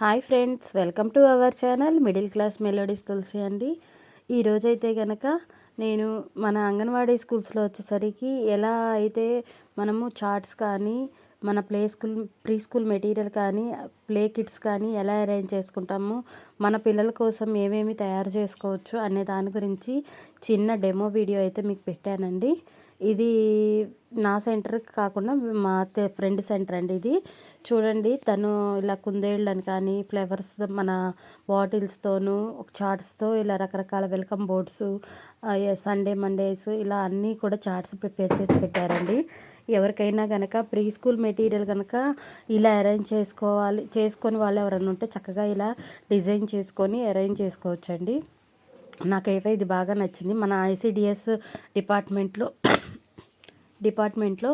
Hi friends welcome to our channel middle class melodies Tulasi అండి. ఈరోజైతే కనుక నేను మన అంగన్వాడీ స్కూల్స్లో వచ్చేసరికి ఎలా అయితే మనము చార్ట్స్ కానీ మన play school pre school material కానీ ప్లే కిట్స్ కానీ ఎలా అరేంజ్ చేసుకుంటాము మన పిల్లల కోసం ఏమేమి తయారు చేసుకోవచ్చు అనే దాని గురించి చిన్న డెమో వీడియో అయితే మీకు పెట్టానండి. ఇది నా సెంటర్ కాకుండా మా ఫ్రెండ్ సెంటర్ అండి ఇది. చూడండి తను ఇలా కుందేళ్ళని కానీ ఫ్లవర్స్ మన బాటిల్స్తోనూ చార్ట్స్తో ఇలా రకరకాల వెల్కమ్ బోర్డ్స్ సండే మండేస్ ఇలా అన్నీ కూడా చార్ట్స్ ప్రిపేర్ చేసి పెట్టారండి. ఎవరికైనా కనుక ప్రీ స్కూల్ మెటీరియల్ కనుక ఇలా అరేంజ్ చేసుకోవాలి చేసుకొని వాళ్ళు ఎవరైనా ఉంటే చక్కగా ఇలా డిజైన్ చేసుకొని అరేంజ్ చేసుకోవచ్చండి. నాకైతే ఇది బాగా నచ్చింది. మన ఐసిడిఎస్ డిపార్ట్మెంట్లో డిపార్ట్మెంట్లో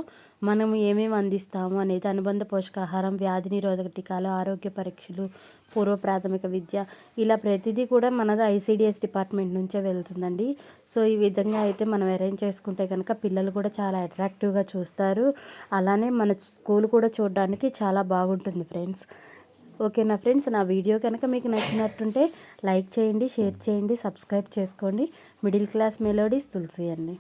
మనం ఏమేమి అందిస్తాము అనేది అనుబంధ పోషకాహారం వ్యాధి నిరోధక టీకాలు ఆరోగ్య పరీక్షలు పూర్వ ప్రాథమిక విద్య ఇలా ప్రతిదీ కూడా మనది ఐసీడిఎస్ డిపార్ట్మెంట్ నుంచే వెళ్తుందండి. సో ఈ విధంగా అయితే మనం అరేంజ్ చేసుకుంటే కనుక పిల్లలు కూడా చాలా అట్రాక్టివ్గా చూస్తారు. అలానే మన స్కూల్ కూడా చూడడానికి చాలా బాగుంటుంది ఫ్రెండ్స్. ఓకేనా ఫ్రెండ్స్? నా వీడియో కనుక మీకు నచ్చినట్టుంటే లైక్ చేయండి షేర్ చేయండి సబ్స్క్రైబ్ చేసుకోండి. మిడిల్ క్లాస్ మెలోడీస్ తులసి అండి.